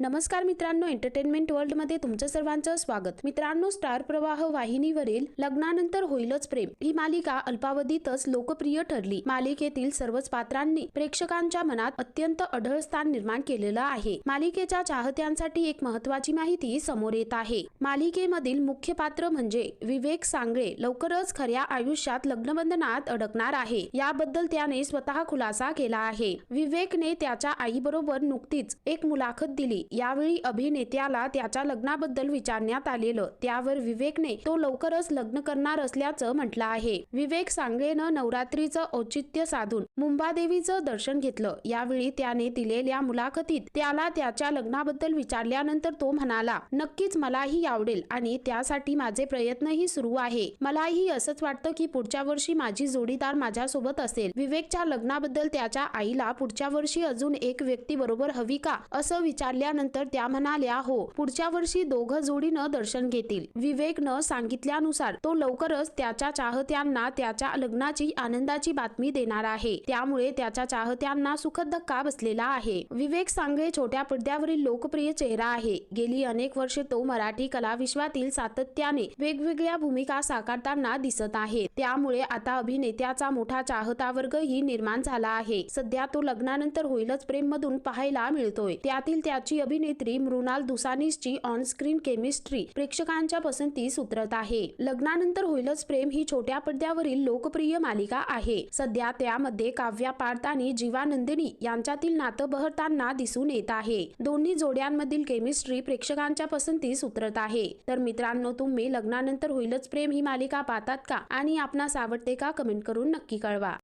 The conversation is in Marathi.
नमस्कार मित्रांनो एंटरटेनमेंट वर्ल्डमध्ये तुमचं सर्वांचं स्वागत. मित्रांनो स्टार प्रवाह वाहिनीवरील लग्नानंतर होईलच प्रेम. ही मालिका अल्पावधीतच लोकप्रिय ठरली. मालिकेतील सर्वच पात्रांनी प्रेक्षकांच्या मनात अत्यंत अढळ स्थान निर्माण केलेलं आहे. मालिकेच्या चाहत्यांसाठी एक महत्वाची माहिती समोर येत आहे. मालिकेमधील मुख्य पात्र म्हणजे विवेक सांगळे लवकरच खऱ्या आयुष्यात लग्नबंधनात अडकणार आहे. याबद्दल त्याने स्वतः खुलासा केला आहे. विवेकने त्याच्या आईबरोबर नुकतीच एक मुलाखत दिली. यावेळी अभिनेत्याला त्याच्या लग्नाबद्दल विचारण्यात आलेलं. त्यावर विवेकने तो लवकरच लग्न करणार असल्याचं म्हटलं आहे. विवेक सांगळेनं नवरात्रीचं औचित्य साधून मुंबादेवीचं दर्शन घेतलं. यावेळी त्याने दिलेल्या मुलाखतीत त्याला त्याच्या लग्नाबद्दल विचारल्यानंतर तो म्हणाला नक्कीच मलाही आवडेल आणि त्यासाठी माझे प्रयत्नही सुरू आहे. मलाही असंच वाटतं की पुढच्या वर्षी माझी जोडीदार माझ्यासोबत असेल. विवेकच्या लग्नाबद्दल त्याच्या आईला पुढच्या वर्षी अजून एक व्यक्ती बरोबर हवी का? असं विचारल्या विचारल्यानंतर त्या म्हणाल्या हो पुढच्या वर्षी दोघं जोडीनं दर्शन घेतील. विवेकनं सांगितल्यानुसार तो लवकरच त्याच्या चाहत्यांना त्याच्या लग्नाची आनंदाची बातमी देणार आहे. त्यामुळे त्याच्या चाहत्यांना सुखद धक्का बसलेला आहे. विवेक सांगळे छोट्या पडद्यावरील लोकप्रिय चेहरा आहे. गेली अनेक वर्षे तो मराठी कला विश्वातील सातत्याने वेगवेगळ्या भूमिका साकारताना दिसत आहे. त्यामुळे आता अभिनेत्याचा मोठा चाहता वर्गही निर्माण झाला आहे. सध्या तो लग्नानंतर होईलच प्रेम मधून पाहायला मिळतोय. त्यातील त्याची अभिनेत्री मृणाल दुसानीसची ऑन स्क्रीन केमिस्ट्री प्रेक्षकांच्या पसंतीस उतरत आहे. लग्नानंतर होईलच प्रेम ही छोट्या पडद्यावरील लोकप्रिय मालिका आहे. सध्या त्यामध्ये काव्या पार्थ आणि जीवा नंदिनी यांच्यातील नातं बहरताना दिसून येत आहे. दोन्ही जोड्यांमधील केमिस्ट्री प्रेक्षकांच्या पसंतीस उतरत आहे. तर मित्रांनो तुम्ही लग्नानंतर होईलच प्रेम ही मालिका पाहतात का? आणि आपणास आवडते का? कमेंट करून नक्की कळवा.